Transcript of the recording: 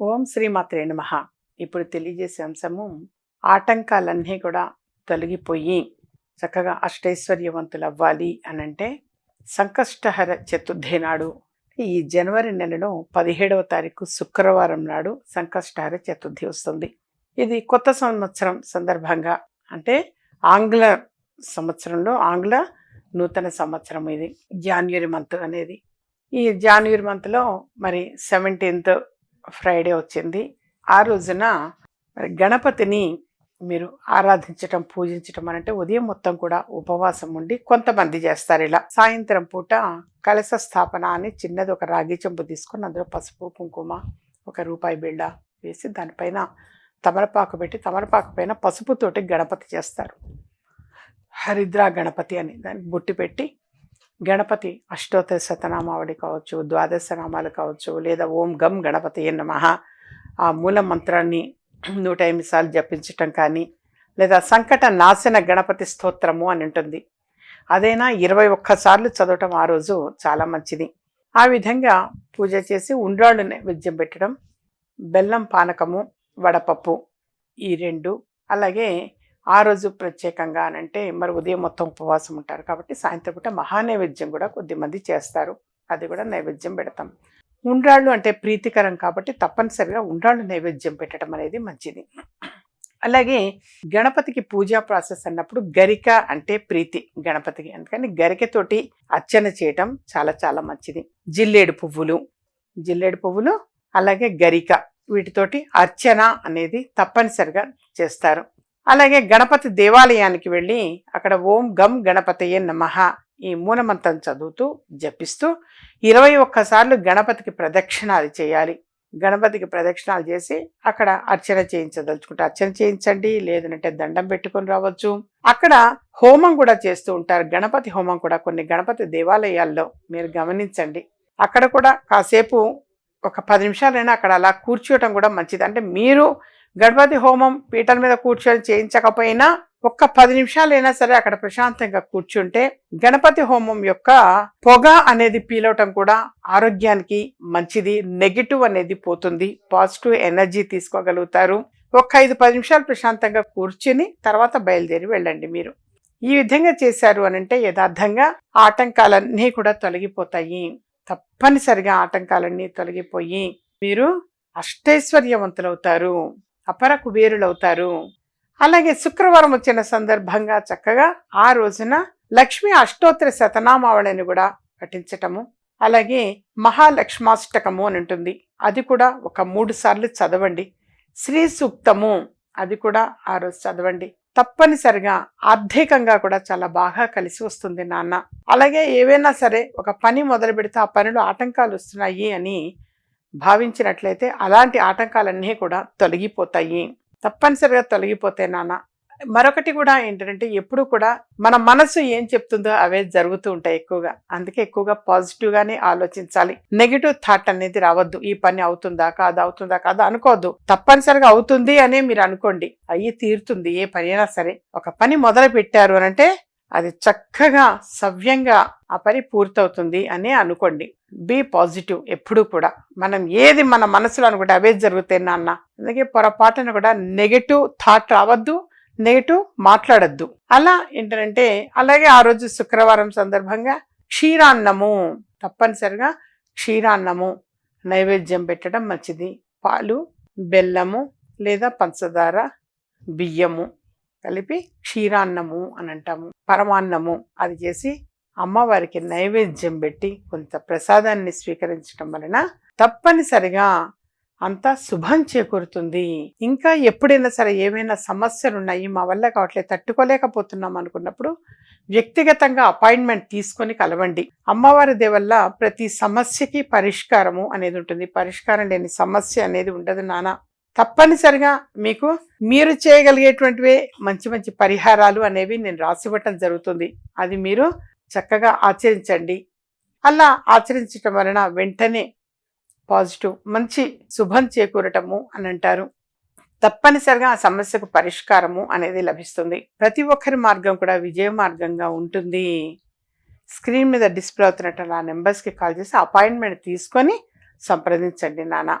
ఓం శ్రీమాత్రే నమ. ఇప్పుడు తెలియజేసే అంశము ఆటంకాలన్నీ కూడా తొలగిపోయి చక్కగా అష్టైశ్వర్యవంతులు అవ్వాలి అని అంటే సంకష్టహర చతుర్థి నాడు ఈ జనవరి నెలలో పదిహేడవ తారీఖు శుక్రవారం నాడు సంకష్టహర చతుర్థి వస్తుంది. ఇది కొత్త సంవత్సరం సందర్భంగా అంటే ఆంగ్ల సంవత్సరంలో ఆంగ్ల నూతన సంవత్సరం ఇది జాన్వరి మంత్ అనేది. ఈ జాన్వరి మంత్లో మరి సెవెంటీన్త్ ఫ్రైడే వచ్చింది. ఆ రోజున గణపతిని మీరు ఆరాధించటం పూజించటం అని అంటే ఉదయం మొత్తం కూడా ఉపవాసం ఉండి కొంతమంది చేస్తారు ఇలా. సాయంత్రం పూట కలశ స్థాపన అని చిన్నది ఒక రాగి చెంబు తీసుకొని అందులో పసుపు కుంకుమ ఒక రూపాయి బిళ్ళ వేసి దానిపైన తమలపాకు పెట్టి తమలపాకు పైన పసుపుతోటి గణపతి చేస్తారు. హరిద్రా గణపతి అని దానికి బొట్టి పెట్టి గణపతి అష్టోత్తర శతనామావళి కావచ్చు ద్వాదశ నామాలు కావచ్చు లేదా ఓం గం గణపతి నమ. ఆ మూల మంత్రాన్ని నూట ఎనిమిది సార్లు జపించటం కానీ లేదా సంకట నాశన గణపతి స్తోత్రము అని ఉంటుంది. అదైనా ఇరవై ఒక్కసార్లు చదవటం ఆ రోజు చాలా మంచిది. ఆ విధంగా పూజ చేసి ఉండ్రాళ్ళు నైవేద్యం పెట్టడం బెల్లం పానకము వడపప్పు ఈ రెండు అలాగే ఆ రోజు ప్రత్యేకంగా అని అంటే మరి ఉదయం మొత్తం ఉపవాసం ఉంటారు కాబట్టి సాయంత్రం పూట మహానైవేద్యం కూడా కొద్దిమంది చేస్తారు. అది కూడా నైవేద్యం పెడతాం. ఉండ్రాళ్ళు అంటే ప్రీతికరం కాబట్టి తప్పనిసరిగా ఉండ్రాళ్ళు నైవేద్యం పెట్టడం అనేది మంచిది. అలాగే గణపతికి పూజా ప్రాసెస్ అన్నప్పుడు గరిక అంటే ప్రీతి గణపతికి. అందుకని గరికతోటి అర్చన చేయటం చాలా చాలా మంచిది. జిల్లేడు పువ్వులు జిల్లేడు పువ్వులు అలాగే గరిక వీటితోటి అర్చన అనేది తప్పనిసరిగా చేస్తారు. అలాగే గణపతి దేవాలయానికి వెళ్ళి అక్కడ ఓం గం గణపతయే నమః ఈ మూలమంత్రం చదువుతూ జపిస్తూ ఇరవై ఒక్కసార్లు గణపతికి ప్రదక్షిణాలు చేయాలి. గణపతికి ప్రదక్షిణాలు చేసి అక్కడ అర్చన చేయించదలుచుకుంటే అర్చన చేయించండి లేదంటే దండం పెట్టుకొని రావచ్చు. అక్కడ హోమం కూడా చేస్తూ ఉంటారు. గణపతి హోమం కూడా కొన్ని గణపతి దేవాలయాల్లో మీరు గమనించండి. అక్కడ కూడా కాసేపు ఒక పది నిమిషాలైనా అక్కడ అలా కూర్చోవటం కూడా మంచిది. అంటే మీరు గణపతి హోమం పీటల మీద కూర్చొని చేయించకపోయినా ఒక్క పది నిమిషాలైనా సరే అక్కడ ప్రశాంతంగా కూర్చుంటే గణపతి హోమం యొక్క పొగ అనేది పీలవటం కూడా ఆరోగ్యానికి మంచిది నెగిటివ్ అనేది పోతుంది. పాజిటివ్ ఎనర్జీ తీసుకోగలుగుతారు. ఒక ఐదు పది నిమిషాలు ప్రశాంతంగా కూర్చుని తర్వాత బయలుదేరి వెళ్ళండి మీరు. ఈ విధంగా చేశారు అని అంటే యథార్థంగా ఆటంకాలన్నీ కూడా తొలగిపోతాయి. తప్పనిసరిగా ఆటంకాలన్నీ తొలగిపోయి మీరు అష్టైశ్వర్యవంతులవుతారు. అపర కుబేరులవుతారు అలాగే శుక్రవారం వచ్చిన సందర్భంగా చక్కగా ఆ రోజున లక్ష్మి అష్టోత్తర శతనామావళిని కూడా పఠించటము అలాగే మహాలక్ష్మాష్టకము అని ఉంటుంది. అది కూడా ఒక మూడు సార్లు చదవండి. శ్రీ సూక్తము అది కూడా ఆ రోజు చదవండి. తప్పనిసరిగా ఆర్థికంగా కూడా చాలా బాగా కలిసి వస్తుంది నాన్న. అలాగే ఏవైనా సరే ఒక పని మొదలు పెడితే ఆ పనిలో ఆటంకాలు వస్తున్నాయి అని భావించినట్లయితే అలాంటి ఆటంకాలన్నీ కూడా తొలగిపోతాయి. తప్పనిసరిగా తొలగిపోతాయి నాన్న. మరొకటి కూడా ఏంటంటే ఎప్పుడు కూడా మన మనసు ఏం చెప్తుందో అవే జరుగుతూ ఉంటాయి ఎక్కువగా. అందుకే ఎక్కువగా పాజిటివ్ గానే ఆలోచించాలి. నెగిటివ్ థాట్ అనేది రావద్దు. ఈ పని అవుతుందా కాదు అవుతుందా కాదు అనుకోవద్దు. తప్పనిసరిగా అవుతుంది అనే మీరు అనుకోండి. అయ్యి తీరుతుంది. ఏ పని అయినా సరే. ఒక పని మొదలు పెట్టారు అని అంటే అది చక్కగా సవ్యంగా ఆ పని పూర్తవుతుంది అని అనుకోండి. బీ పాజిటివ్ ఎప్పుడూ కూడా. మనం ఏది మన మనసులో అనుకుంటే అవే జరుగుతాయి నాన్న. అందుకే పొరపాటున కూడా నెగటివ్ థాట్ రావద్దు నెగటివ్ మాట్లాడద్దు. అలా ఏంటంటే అలాగే ఆ రోజు శుక్రవారం సందర్భంగా క్షీరాన్నము. తప్పనిసరిగా క్షీరాన్నము. నైవేద్యం పెట్టడం మంచిది. పాలు బెల్లము లేదా పంచదార బియ్యము. కలిపి క్షీరాన్నము అని అంటాము పరమాన్నము అది చేసి అమ్మవారికి నైవేద్యం పెట్టి కొంత ప్రసాదాన్ని స్వీకరించడం వలన తప్పనిసరిగా అంతా శుభం చేకూరుతుంది. ఇంకా ఎప్పుడైనా సరే ఏమైనా సమస్యలు ఉన్నాయి మా వల్ల కావట్లేదు తట్టుకోలేకపోతున్నాం అనుకున్నప్పుడు వ్యక్తిగతంగా అపాయింట్మెంట్ తీసుకొని కలవండి. అమ్మవారి దేవల్ల ప్రతి సమస్యకి పరిష్కారము అనేది ఉంటుంది. పరిష్కారం లేని సమస్య అనేది ఉండదు నానా. తప్పనిసరిగా మీకు మీరు చేయగలిగేటువంటివే మంచి మంచి పరిహారాలు అనేవి నేను రాసివ్వటం జరుగుతుంది. అది మీరు చక్కగా ఆచరించండి. అలా ఆచరించటం వలన వెంటనే పాజిటివ్ మంచి శుభం చేకూరటము అని అంటారు. తప్పనిసరిగా ఆ సమస్యకు పరిష్కారము అనేది లభిస్తుంది. ప్రతి ఒక్కరి మార్గం కూడా విజయ మార్గంగా ఉంటుంది. స్క్రీన్ మీద డిస్ప్లే అవుతున్నట్టు నా నెంబర్స్కి కాల్ చేసి అపాయింట్మెంట్ తీసుకొని సంప్రదించండి నాన్న.